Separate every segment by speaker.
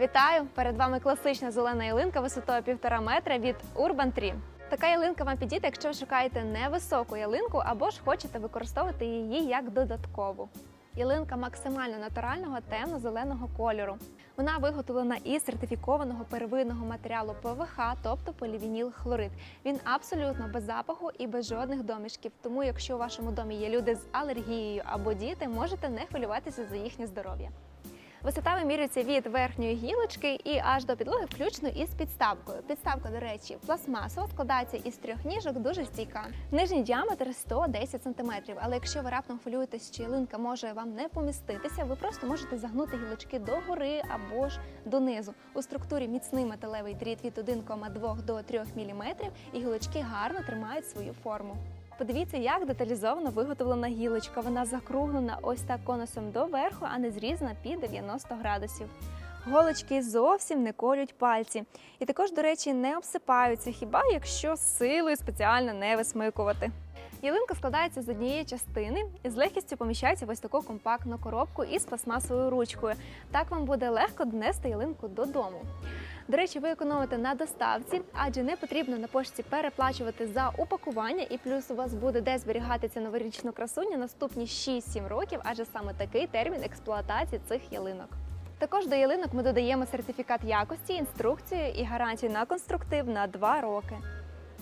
Speaker 1: Вітаю! Перед вами класична зелена ялинка висотою півтора метра від Urban Tree. Така ялинка вам підійде, якщо ви шукаєте невисоку ялинку або ж хочете використовувати її як додаткову. Ялинка максимально натурального темно-зеленого кольору. Вона виготовлена із сертифікованого первинного матеріалу ПВХ, тобто полівініл хлорид. Він абсолютно без запаху і без жодних домішків. Тому, якщо у вашому домі є люди з алергією або діти, можете не хвилюватися за їхнє здоров'я. Висота вимірюється від верхньої гілочки і аж до підлоги, включно із підставкою. Підставка, до речі, пластмасова, складається із трьох ніжок, дуже стійка. Нижній діаметр 110 см, але якщо ви раптом хвилюєтесь, чи ялинка може вам не поміститися, ви просто можете загнути гілочки догори або ж донизу. У структурі міцний металевий дріт від 1,2 до 3 мм, і гілочки гарно тримають свою форму. Подивіться, як деталізовано виготовлена гілочка. Вона закруглена ось так конусом доверху, а не зрізана під 90 градусів. Голочки зовсім не колють пальці. І також, до речі, не обсипаються, хіба якщо силою спеціально не висмикувати. Ялинка складається з однієї частини і з легкістю поміщається в ось таку компактну коробку із пластмасовою ручкою. Так вам буде легко донести ялинку додому. До речі, ви економите на доставці, адже не потрібно на пошті переплачувати за упакування, і плюс у вас буде де зберігати цю новорічну красуню наступні 6-7 років, адже саме такий термін експлуатації цих ялинок. Також до ялинок ми додаємо сертифікат якості, інструкцію і гарантію на конструктив на 2 роки.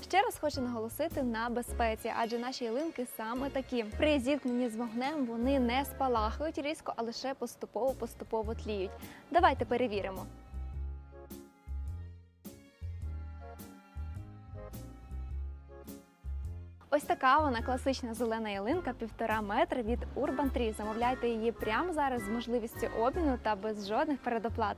Speaker 1: Ще раз хочу наголосити на безпеці, адже наші ялинки саме такі. При зіткненні з вогнем вони не спалахують різко, а лише поступово-поступово тліють. Давайте перевіримо. Ось така вона класична зелена ялинка півтора метра від Urban Tree. Замовляйте її прямо зараз з можливістю обміну та без жодних передоплат.